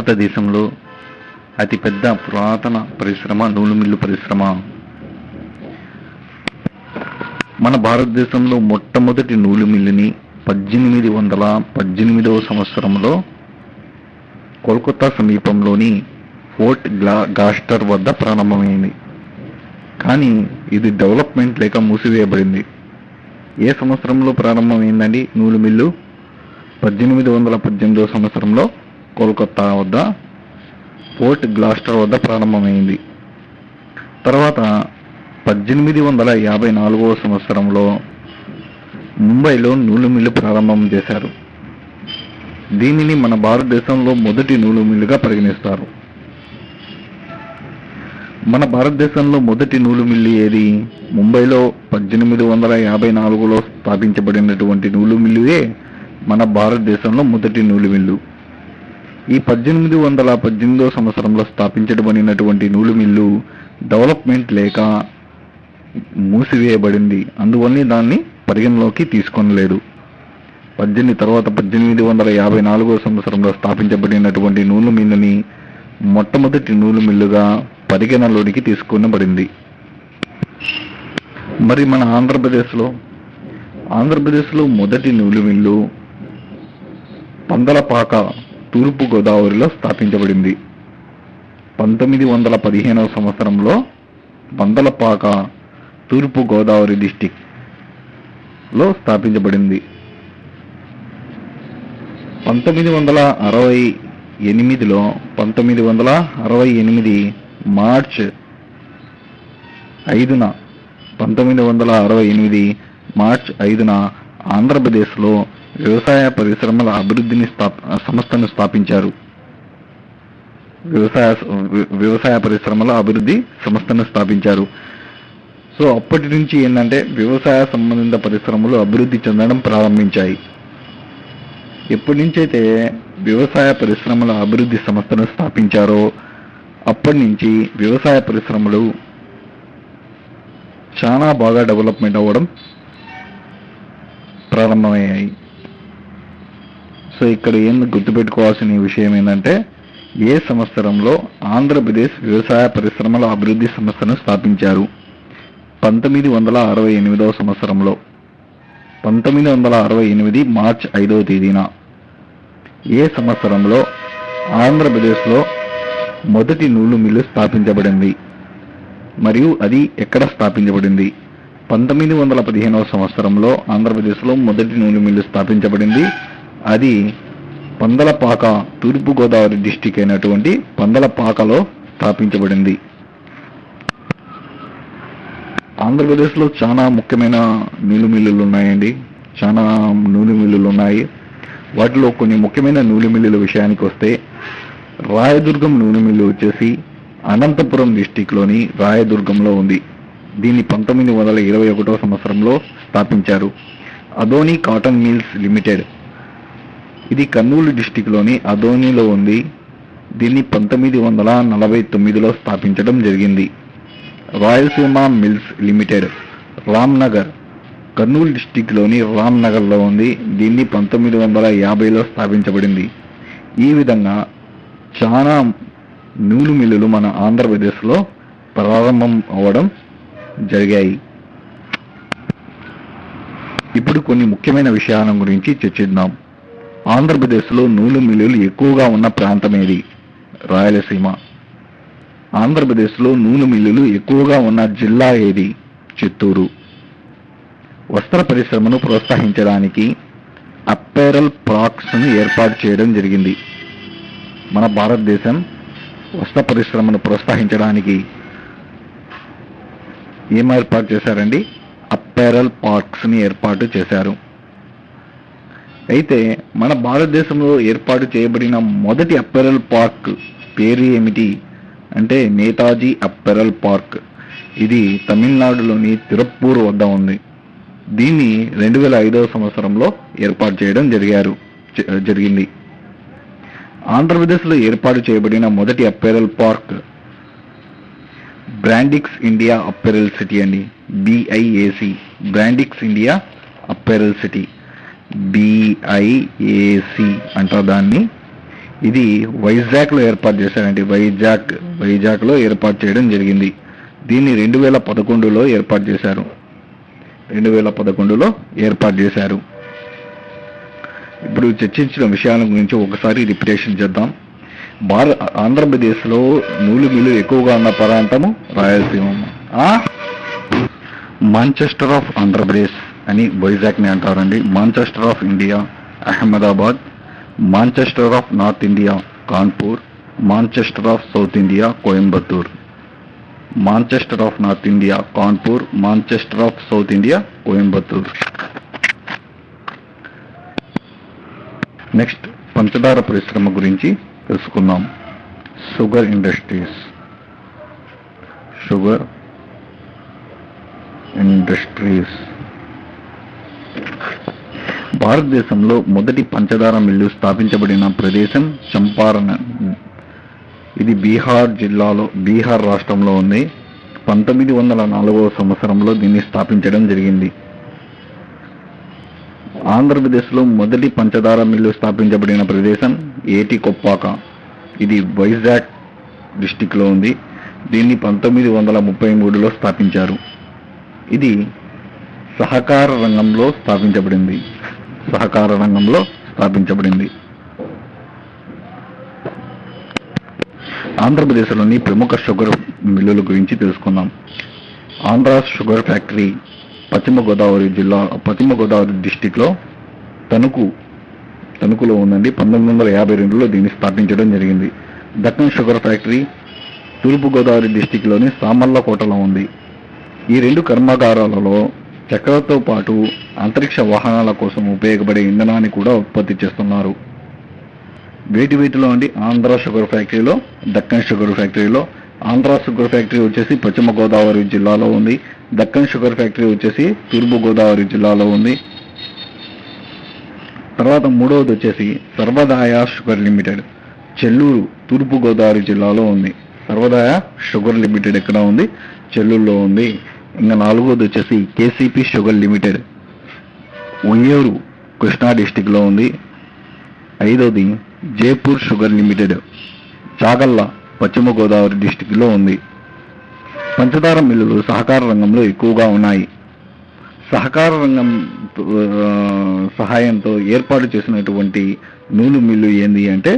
భారతదేశంలో అతిపెద్ద పురాతన పరిశ్రమ నూలుమిల్లు పరిశ్రమ. మన భారతదేశంలో మొట్టమొదటి నూలు మిల్లుని పద్దెనిమిది వందల పద్దెనిమిదవ సంవత్సరంలో కోల్కతా సమీపంలోని ఫోర్ట్ గ్లా గాస్టర్ వద్ద ప్రారంభమైంది. కానీ ఇది డెవలప్మెంట్ లేక మూసివేయబడింది. ఏ సంవత్సరంలో ప్రారంభమైందండి నూలు మిల్లు పద్దెనిమిది వందల పద్దెనిమిదవ సంవత్సరంలో కోల్కతా వద్ద పోర్ట్ గ్లాస్టర్ వద్ద ప్రారంభమైంది. తర్వాత పద్దెనిమిది వందల యాభై నాలుగవ సంవత్సరంలో ముంబైలో నూలు మిల్లు ప్రారంభం చేశారు. దీనిని మన భారతదేశంలో మొదటి నూలు మిల్లుగా పరిగణిస్తారు. మన భారతదేశంలో మొదటి నూలు మిల్లు ఏది? ముంబైలో పద్దెనిమిది వందల యాభై నాలుగులో స్థాపించబడినటువంటి నూలు మిల్లుయే మన భారతదేశంలో మొదటి నూలు మిల్లు. ఈ పద్దెనిమిది వందల పద్దెనిమిదో సంవత్సరంలో స్థాపించబడినటువంటి నూలు మిల్లు డెవలప్మెంట్ లేక మూసివేయబడింది. అందువల్ల దాన్ని పరిగణలోకి తీసుకొనలేదు. పద్దెనిమిది తర్వాత పద్దెనిమిది వందల యాభై నాలుగో సంవత్సరంలో స్థాపించబడినటువంటి నూలు మిల్లుని మొట్టమొదటి నూలు మిల్లుగా పరిగణలోనికి తీసుకునబడింది. మరి మన ఆంధ్రప్రదేశ్లో ఆంధ్రప్రదేశ్లో మొదటి నూలు మిల్లు పందలపాక తూర్పుగోదావరిలో స్థాపించబడింది. పంతొమ్మిది వందల పదిహేనవ సంవత్సరంలో బందలపాక తూర్పుగోదావరి డిస్టిక్లో డిస్టిక్లో స్థాపించబడింది. పంతొమ్మిది వందల అరవై ఎనిమిదిలో పంతొమ్మిది వందల అరవై ఎనిమిది మార్చ్ ఐదున పంతొమ్మిది వందల అరవై ఎనిమిది మార్చ్ ఐదున ఆంధ్రప్రదేశ్లో వ్యవసాయ పరిశ్రమల అభివృద్ధిని సంస్థను స్థాపించారు. వ్యవసాయ వ్యవసాయ పరిశ్రమల అభివృద్ధి సంస్థను స్థాపించారు. సో అప్పటి నుంచి ఏంటంటే వ్యవసాయ సంబంధిత పరిశ్రమలు అభివృద్ధి చెందడం ప్రారంభించాయి. ఎప్పటి నుంచైతే వ్యవసాయ పరిశ్రమల అభివృద్ధి సంస్థను స్థాపించారో అప్పటి నుంచి వ్యవసాయ పరిశ్రమలు చాలా బాగా డెవలప్మెంట్ అవ్వడం ప్రారంభమయ్యాయి. సో ఇక్కడ ఏం గుర్తుపెట్టుకోవాల్సిన విషయం ఏంటంటే ఏ సంవత్సరంలో ఆంధ్రప్రదేశ్ వ్యవసాయ పరిశ్రమల అభివృద్ధి సంస్థను స్థాపించారు? పంతొమ్మిది వందల అరవై ఎనిమిదవ సంవత్సరంలో. పంతొమ్మిది వందల అరవై ఎనిమిది మార్చ్ ఐదవ తేదీన. ఏ సంవత్సరంలో ఆంధ్రప్రదేశ్లో మొదటి నూలు మిల్లు స్థాపించబడింది? మరియు అది ఎక్కడ స్థాపించబడింది? పంతొమ్మిది వందల పదిహేనవ సంవత్సరంలో ఆంధ్రప్రదేశ్లో మొదటి నూలు మిల్లు స్థాపించబడింది అది పందలపాక తూర్పుగోదావరి డిస్టిక్ అయినటువంటి పందలపాకలో స్థాపించబడింది. ఆంధ్రప్రదేశ్లో చాలా ముఖ్యమైన నూలు మిల్లులు ఉన్నాయండి. చాలా నూనె మిల్లులు ఉన్నాయి. వాటిలో కొన్ని ముఖ్యమైన నూనె మిల్లుల విషయానికి వస్తే రాయదుర్గం నూనె మిల్లు వచ్చేసి అనంతపురం డిస్టిక్లోని రాయదుర్గంలో ఉంది. దీన్ని పంతొమ్మిది వందల ఇరవై ఒకటో సంవత్సరంలో స్థాపించారు. Adoni cotton mills limited. ఇది కర్నూలు డిస్టిక్లోని అదోనిలో ఉంది. దీన్ని పంతొమ్మిది వందల నలభై తొమ్మిదిలో స్థాపించడం జరిగింది. రాయలసీమ మిల్స్ లిమిటెడ్ రామ్నగర్ కర్నూలు డిస్టిక్లోని రామ్నగర్లో ఉంది. దీన్ని పంతొమ్మిది వందల యాభైలో స్థాపించబడింది. ఈ విధంగా చాలా నూలు మిల్లులు మన ఆంధ్రప్రదేశ్లో ప్రారంభం అవ్వడం జరిగాయి. ఇప్పుడు కొన్ని ముఖ్యమైన విషయాల గురించి చర్చిద్దాం. ఆంధ్రప్రదేశ్లో నూలు మిల్లులు ఎక్కువగా ఉన్న ప్రాంతం ఏది? రాయలసీమ. ఆంధ్రప్రదేశ్లో నూనె మిల్లులు ఎక్కువగా ఉన్న జిల్లా ఏది? చిత్తూరు. వస్త్ర పరిశ్రమను ప్రోత్సహించడానికి అప్పేరల్ ప్రాక్స్ను ఏర్పాటు చేయడం జరిగింది. మన భారతదేశం వస్త్ర పరిశ్రమను ప్రోత్సహించడానికి ఏం ఏర్పాటు చేశారండి? అప్పేరల్ పార్క్స్ని ఏర్పాటు చేశారు. అయితే మన భారతదేశంలో ఏర్పాటు చేయబడిన మొదటి అప్పెరల్ పార్క్ పేరు ఏమిటి? అంటే నేతాజీ అప్పెరల్ పార్క్. ఇది తమిళనాడులోని తిరుప్పూర్ వద్ద ఉంది. దీన్ని రెండు వేల ఐదవ సంవత్సరంలో ఏర్పాటు చేయడం జరిగారు జ- జరిగింది. ఆంధ్రప్రదేశ్లో ఏర్పాటు చేయబడిన మొదటి apparel park Brandix India apparel city అండి. BIAC Brandix India apparel city. BIAC అంటారు దాన్ని. ఇది వైజాగ్లో ఏర్పాటు చేశారండి. వైజాగ్ వైజాగ్లో ఏర్పాటు చేయడం జరిగింది. దీన్ని రెండు వేల పదకొండులో ఏర్పాటు చేశారు. రెండు వేల పదకొండులో ఏర్పాటు చేశారు. ఇప్పుడు చర్చించిన విషయాల గురించి ఒకసారి రిపిటేషన్ చేద్దాం. భార ఆంధ్రప్రదేశ్లో నూలు మిల్లు ఎక్కువగా ఉన్న ప్రాంతము రాయలసీమ. Manchester of Andhra Pradesh. అని వైజాగ్ని అంటారండి. Manchester of India Ahmedabad Manchester of North India Kanpur Manchester of South India Coimbatore Manchester of North India Kanpur Manchester of South India Coimbatore next పంచదార పరిశ్రమ గురించి తెలుసుకుందాం. షుగర్ ఇండస్ట్రీస్ షుగర్ ఇండస్ట్రీస్ భారతదేశంలో మొదటి పంచదార మిల్లు స్థాపించబడిన ప్రదేశం చంపారన్ ఇది బీహార్ జిల్లాలో బీహార్ రాష్ట్రంలో ఉంది. పంతొమ్మిది వందల నాలుగవ సంవత్సరంలో దీన్ని స్థాపించడం జరిగింది. ఆంధ్రప్రదేశ్లో మొదటి పంచదార మిల్లు స్థాపించబడిన ప్రదేశం ఏటి కొప్పాక ఇది వైజాగ్ డిస్టిక్లో ఉంది. దీన్ని పంతొమ్మిది వందల ముప్పై మూడులో స్థాపించారు. ఇది సహకార రంగంలో స్థాపించబడింది. సహకార రంగంలో స్థాపించబడింది. ఆంధ్రప్రదేశ్లోని ప్రముఖ షుగర్ మిల్లుల గురించి తెలుసుకుందాం. ఆంధ్ర షుగర్ ఫ్యాక్టరీ పశ్చిమ గోదావరి జిల్లా పశ్చిమ గోదావరి డిస్టిక్లో తణుకు తణుకులో ఉందండి. పంతొమ్మిది వందల యాభై రెండులో దీన్ని స్థాపించడం జరిగింది. దక్కన్ షుగర్ ఫ్యాక్టరీ తూర్పు గోదావరి డిస్టిక్లోని సామర్లకోటలో ఉంది. ఈ రెండు కర్మాగారాలలో చక్రాలతో పాటు అంతరిక్ష వాహనాల కోసం ఉపయోగపడే ఇంధనాన్ని కూడా ఉత్పత్తి చేస్తున్నారు. వేటి వేటిలో అండి ఆంధ్ర షుగర్ ఫ్యాక్టరీలో దక్కన్ షుగర్ ఫ్యాక్టరీలో ఆంధ్ర షుగర్ ఫ్యాక్టరీ వచ్చేసి పశ్చిమ గోదావరి జిల్లాలో ఉంది. దక్కన్ షుగర్ ఫ్యాక్టరీ వచ్చేసి తూర్పు గోదావరి జిల్లాలో ఉంది. తర్వాత మూడవది వచ్చేసి సర్వదాయ షుగర్ లిమిటెడ్ చెల్లూరు తూర్పు గోదావరి జిల్లాలో ఉంది. సర్వదాయ షుగర్ లిమిటెడ్ ఎక్కడ ఉంది? చెల్లూరులో ఉంది. ఇంకా నాలుగోది వచ్చేసి KCP sugar limited Uyyuru Krishna డిస్టిక్లో ఉంది. ఐదోది జైపూర్ షుగర్ లిమిటెడ్ చాగల్ల పశ్చిమ గోదావరి డిస్టిక్లో ఉంది. పంచదార మిల్లులు సహకార రంగంలో ఎక్కువగా ఉన్నాయి. సహకార రంగం సహాయంతో ఏర్పాటు చేసినటువంటి నూలు మిల్లు ఏంది అంటే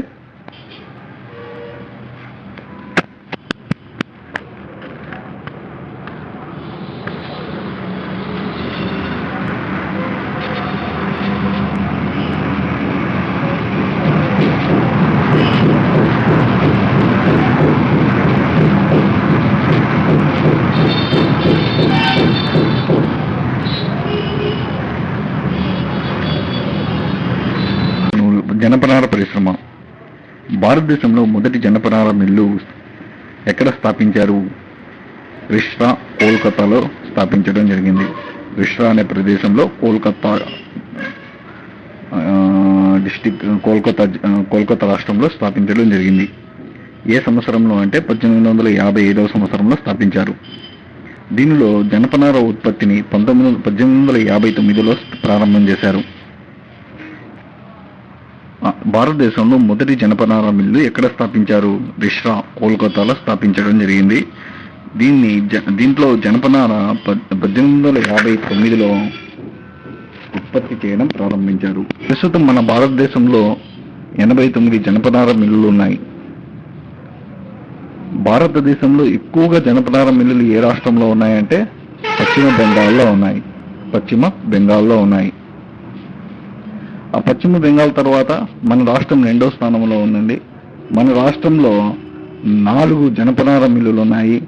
జనపనార పరిశ్రమ. భారతదేశంలో మొదటి జనపనార మిల్లు ఎక్కడ స్థాపించారు? రిష్రా కోల్కతాలో స్థాపించడం జరిగింది. రిష్రా అనే ప్రదేశంలో కోల్కతా డిస్టిక్ కోల్కతా కోల్కతా రాష్ట్రంలో స్థాపించడం జరిగింది. ఏ సంవత్సరంలో అంటే పద్దెనిమిది వందల యాభై ఐదవ సంవత్సరంలో స్థాపించారు. దీనిలో జనపనార ఉత్పత్తిని పంతొమ్మిది వందల పద్దెనిమిది వందల యాభై తొమ్మిదిలో ప్రారంభం చేశారు. భారతదేశంలో మొదటి జనపనార మిల్లు ఎక్కడ స్థాపించారు? రిష్రా కోల్కతాలో స్థాపించడం జరిగింది. దీన్ని జ- దీంట్లో జనపనార పద్- పద్దెనిమిది వందల యాభై తొమ్మిదిలో ఉత్పత్తి చేయడం ప్రారంభించారు. ప్రస్తుతం మన భారతదేశంలో ఎనభై తొమ్మిది జనపనార మిల్లులు ఉన్నాయి. భారతదేశంలో ఎక్కువగా జనపనార మిల్లులు ఏ రాష్ట్రంలో ఉన్నాయంటే పశ్చిమ బెంగాల్లో ఉన్నాయి. పశ్చిమ బెంగాల్లో ఉన్నాయి. ఆ పశ్చిమ బెంగాల్ తర్వాత మన రాష్ట్రం రెండో స్థానంలో ఉందండి. మన రాష్ట్రంలో నాలుగు జనపనార మిల్లులు ఉన్నాయి.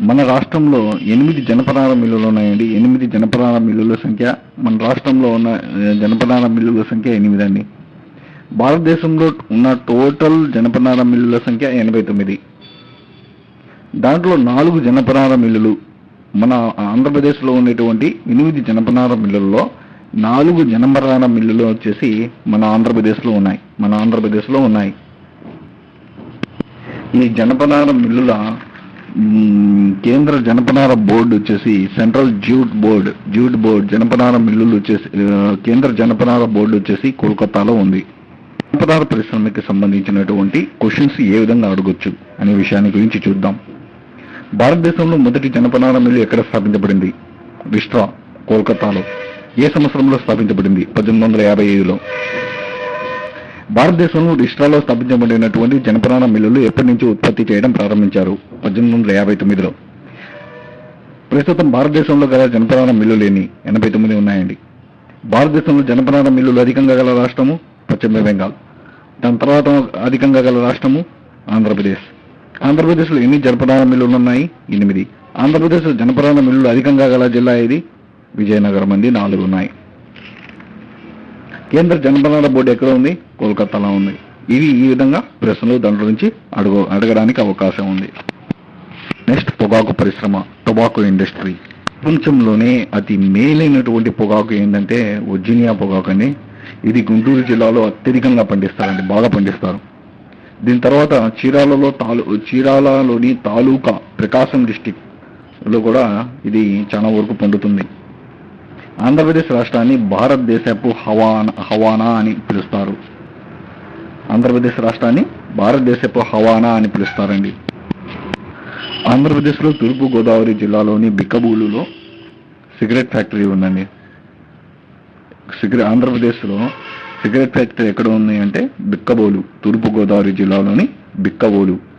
మన రాష్ట్రంలో ఎనిమిది జనపనార మిల్లులు ఉన్నాయండి. ఎనిమిది జనపనార మిల్లుల సంఖ్య మన రాష్ట్రంలో ఉన్న జనపనార మిల్లుల సంఖ్య ఎనిమిది అండి. భారతదేశంలో ఉన్న టోటల్ జనపనార మిల్లుల సంఖ్య ఎనభై తొమ్మిది. దాంట్లో నాలుగు జనపనార మిల్లులు మన ఆంధ్రప్రదేశ్లో ఉండేటువంటి ఎనిమిది జనపనార మిల్లుల్లో నాలుగు జనపనార మిల్లులు వచ్చేసి మన ఆంధ్రప్రదేశ్లో ఉన్నాయి. మన ఆంధ్రప్రదేశ్లో ఉన్నాయి. ఈ జనపనార మిల్లుల కేంద్ర జనపనార బోర్డు వచ్చేసి central jute board jute board జనపనార మిల్లులు వచ్చేసి కేంద్ర జనపనార బోర్డు వచ్చేసి కోల్కతాలో ఉంది. జనపనార పరిశ్రమకి సంబంధించినటువంటి క్వశ్చన్స్ ఏ విధంగా అడగొచ్చు అనే విషయాన్ని గురించి చూద్దాం. భారతదేశంలో మొదటి జనపనార మిల్లు ఎక్కడ స్థాపించబడింది? విస్ట్రా కోల్కతాలో. ఏ సంవత్సరంలో స్థాపించబడింది? పద్దెనిమిది వందల యాభై ఐదులో. భారతదేశంలో రిస్ట్రాలో స్థాపించబడినటువంటి జనపనార మిల్లులు ఎప్పటి నుంచి ఉత్పత్తి చేయడం ప్రారంభించారు? పద్దెనిమిది వందల యాభై తొమ్మిదిలో. ప్రస్తుతం భారతదేశంలో గల జనపనార మిల్లులు ఎన్ని? ఎనభై తొమ్మిది ఉన్నాయండి. భారతదేశంలో జనపనార మిల్లులు అధికంగా గల రాష్ట్రము పశ్చిమ బెంగాల్. దాని తర్వాత అధికంగా గల రాష్ట్రము ఆంధ్రప్రదేశ్. ఆంధ్రప్రదేశ్లో ఎన్ని జనపనార మిల్లులు ఉన్నాయి? ఎనిమిది. ఆంధ్రప్రదేశ్లో జనపనార మిల్లులు అధికంగా గల జిల్లా ఏది? విజయనగరం అండి నాలుగు ఉన్నాయి. కేంద్ర జనపనార బోర్డు ఎక్కడ ఉంది? కోల్కతాలో ఉంది. ఇవి ఈ విధంగా ప్రశ్నలు దాంట్లో నుంచి అడుగు అడగడానికి అవకాశం ఉంది. నెక్స్ట్ పొగాకు పరిశ్రమ టొబాకో ఇండస్ట్రీ ప్రపంచంలోనే అతి మేలైనటువంటి పొగాకు ఏంటంటే వర్జీనియా పొగాకు అని ఇది గుంటూరు జిల్లాలో అత్యధికంగా పండిస్తారండి బాగా పండిస్తారు. దీని తర్వాత చీరాలలో తాలూ చీరాలలోని తాలూకా ప్రకాశం డిస్టిక్లో కూడా ఇది చాలా వరకు పండుతుంది. ఆంధ్రప్రదేశ్ రాష్ట్రాన్ని భారతదేశపు హవానా హవానా అని పిలుస్తారు. ఆంధ్రప్రదేశ్ రాష్ట్రాన్ని భారతదేశపు హవానా అని పిలుస్తారండి. ఆంధ్రప్రదేశ్లో తూర్పు గోదావరి జిల్లాలోని బిక్కబూలులో సిగరెట్ ఫ్యాక్టరీ ఉందండి. సిగరెట్ ఆంధ్రప్రదేశ్లో సిగరెట్ ఫ్యాక్టరీ ఎక్కడ ఉంది అంటే బిక్కబోలు తూర్పు గోదావరి జిల్లాలోని బిక్కబోలు.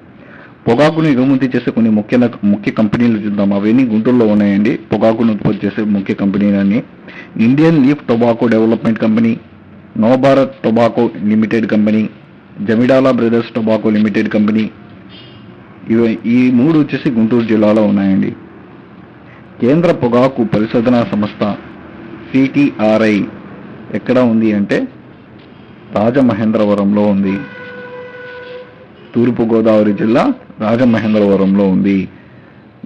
పొగాకును ఎగుమతి చేసే కొన్ని ముఖ్య ముఖ్య కంపెనీలు చూద్దాం. అవన్నీ గుంటూరులో ఉన్నాయండి. పొగాకును ఉత్పత్తి చేసే ముఖ్య కంపెనీలన్నీ Indian leaf tobacco development company Navabharat tobacco limited company Jamidala brothers tobacco limited company. ఇవి ఈ మూడు వచ్చేసి గుంటూరు జిల్లాలో ఉన్నాయండి. కేంద్ర పొగాకు పరిశోధనా సంస్థ సిటిఆర్ఐ ఎక్కడ ఉంది అంటే రాజమహేంద్రవరంలో ఉంది. తూర్పు గోదావరి జిల్లా రాజమహేంద్రవరంలో ఉంది.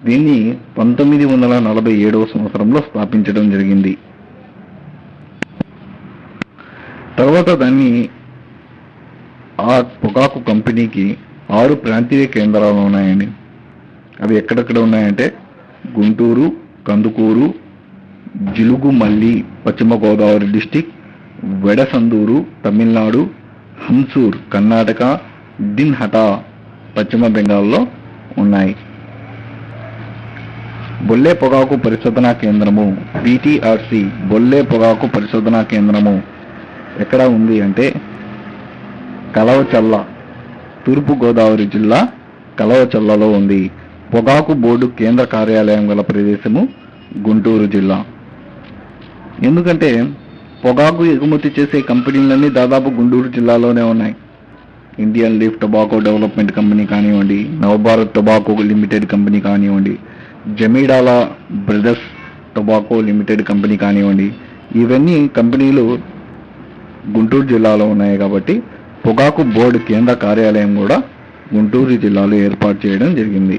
దీన్ని పంతొమ్మిది వందల నలభై ఏడవ సంవత్సరంలో స్థాపించడం జరిగింది. తర్వాత దాన్ని ఆ పొగాకు కంపెనీకి ఆరు ప్రాంతీయ కేంద్రాలు ఉన్నాయండి. అవి ఎక్కడెక్కడ ఉన్నాయంటే గుంటూరు కందుకూరు జిలుగుమల్లి పశ్చిమ గోదావరి డిస్టిక్ వెడసందూరు తమిళనాడు హంసూర్ కర్ణాటక దిన్హటా పశ్చిమ బెంగాల్లో ఉన్నాయి. బొల్లే పొగాకు పరిశోధనా కేంద్రము బీటీఆర్సి బొల్లే పొగాకు పరిశోధనా కేంద్రము ఎక్కడ ఉంది అంటే కలవచల్ల తూర్పు గోదావరి జిల్లా కలవచల్లలో ఉంది. పొగాకు బోర్డు కేంద్ర కార్యాలయం గల ప్రదేశము గుంటూరు జిల్లా. ఎందుకంటే పొగాకు ఎగుమతి చేసే కంపెనీలన్నీ దాదాపు గుంటూరు జిల్లాలోనే ఉన్నాయి. Indian leaf tobacco development company కానివ్వండి నవభారత్ టొబాకో లిమిటెడ్ కంపెనీ కానివ్వండి Jamidala brothers tobacco limited company కానివ్వండి ఇవన్నీ కంపెనీలు గుంటూరు జిల్లాలో ఉన్నాయి కాబట్టి పొగాకు బోర్డు కేంద్ర కార్యాలయం కూడా గుంటూరు జిల్లాలో ఏర్పాటు చేయడం జరిగింది.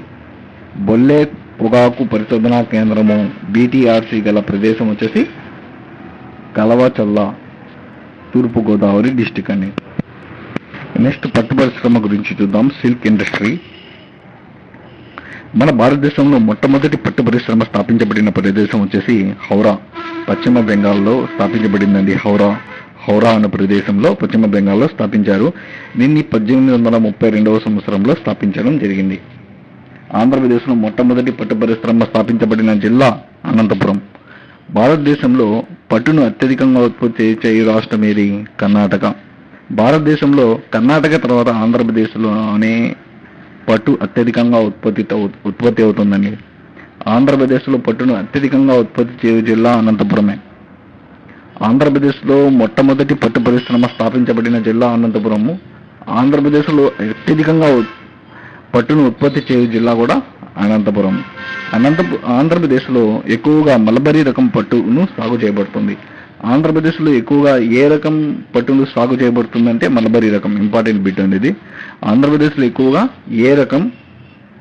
బొల్లే పొగాకు పరిశోధనా కేంద్రము బీటీఆర్సీ గల ప్రదేశం వచ్చేసి కలవచల్ల తూర్పుగోదావరి డిస్టిక్ అనేది నెక్స్ట్ పట్టు పరిశ్రమ గురించి చూద్దాం. Silk industry. మన భారతదేశంలో మొట్టమొదటి పట్టు పరిశ్రమ స్థాపించబడిన ప్రదేశం వచ్చేసి హౌరా. పశ్చిమ బెంగాల్లో స్థాపించబడిందండి హౌరా. హౌరా అనే ప్రదేశంలో పశ్చిమ బెంగాల్లో స్థాపించారు. దీన్ని పద్దెనిమిది వందల ముప్పై రెండవ సంవత్సరంలో స్థాపించడం జరిగింది. ఆంధ్రప్రదేశ్లో మొట్టమొదటి పట్టు పరిశ్రమ స్థాపించబడిన జిల్లా అనంతపురం. భారతదేశంలో పట్టును అత్యధికంగా ఉత్పత్తి చేసే రాష్ట్రం ఏది? కర్ణాటక. భారతదేశంలో కర్ణాటక తర్వాత ఆంధ్రప్రదేశ్లోనే పట్టు అత్యధికంగా ఉత్పత్తి ఉత్పత్తి అవుతుందండి. ఆంధ్రప్రదేశ్లో పట్టును అత్యధికంగా ఉత్పత్తి చేయు జిల్లా అనంతపురమే. ఆంధ్రప్రదేశ్లో మొట్టమొదటి పట్టు పరిశ్రమ స్థాపించబడిన జిల్లా అనంతపురము. ఆంధ్రప్రదేశ్లో అత్యధికంగా పట్టును ఉత్పత్తి చేయు జిల్లా కూడా అనంతపురం. అనంతపు ఆంధ్రప్రదేశ్లో ఎక్కువగా మలబరీ రకం పట్టును సాగు చేయబడుతుంది. ఆంధ్రప్రదేశ్లో ఎక్కువగా ఏ రకం పట్టును సాగు చేయబడుతుందంటే మలబరీ రకం ఇంపార్టెంట్ బిట్ అనేది. ఇది ఆంధ్రప్రదేశ్లో ఎక్కువగా ఏ రకం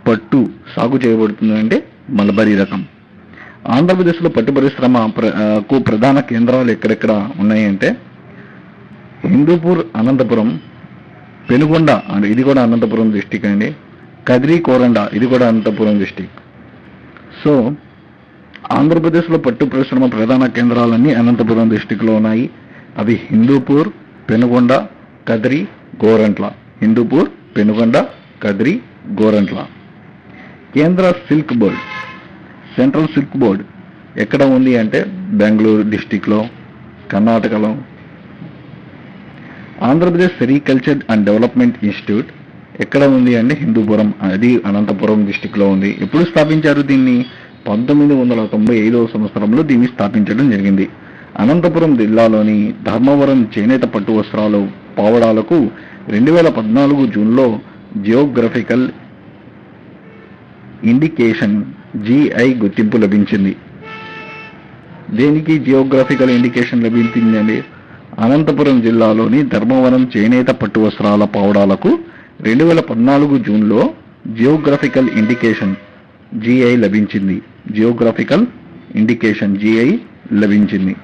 పట్టు సాగు చేయబడుతుందంటే మలబరీ రకం. ఆంధ్రప్రదేశ్లో పట్టు పరిశ్రమ కు ప్రధాన కేంద్రాలు ఎక్కడెక్కడ ఉన్నాయంటే హిందూపూర్ అనంతపురం పెనుగొండ అంటే ఇది కూడా అనంతపురం డిస్టిక్ అండి. కదిరి కోరండ ఇది కూడా అనంతపురం డిస్టిక్ సో ఆంధ్రప్రదేశ్లో పట్టు పరిశ్రమ ప్రధాన కేంద్రాలన్నీ అనంతపురం డిస్టిక్లో ఉన్నాయి. అవి హిందూపూర్ పెనుగొండ కదిరి గోరంట్ల. హిందూపూర్ పెనుగొండ కదిరి గోరంట్ల. కేంద్ర silk board. Central silk board ఎక్కడ ఉంది అంటే బెంగళూరు డిస్టిక్లో కర్ణాటకలో. Andhra Pradesh sericulture and development institute ఎక్కడ ఉంది అంటే హిందూపురం అది అనంతపురం డిస్టిక్లో ఉంది. ఎప్పుడు స్థాపించారు దీన్ని? పంతొమ్మిది వందల తొంభై ఐదవ సంవత్సరంలో దీన్ని స్థాపించడం జరిగింది. అనంతపురం జిల్లాలోని ధర్మవరం చేనేత పట్టు వస్త్రాలు పావడాలకు రెండు వేల పద్నాలుగు జూన్లో జియోగ్రఫికల్ ఇండికేషన్ జిఐ గుర్తింపు లభించింది. దేనికి జియోగ్రఫికల్ ఇండికేషన్ లభించిందండి అనంతపురం జిల్లాలోని ధర్మవరం చేనేత పట్టు వస్త్రాల పావడాలకు రెండు వేల పద్నాలుగు జూన్లో జియోగ్రఫికల్ ఇండికేషన్ జిఐ లభించింది. జియోగ్రాఫికల్ ఇండికేషన్ జిఐ లభించింది.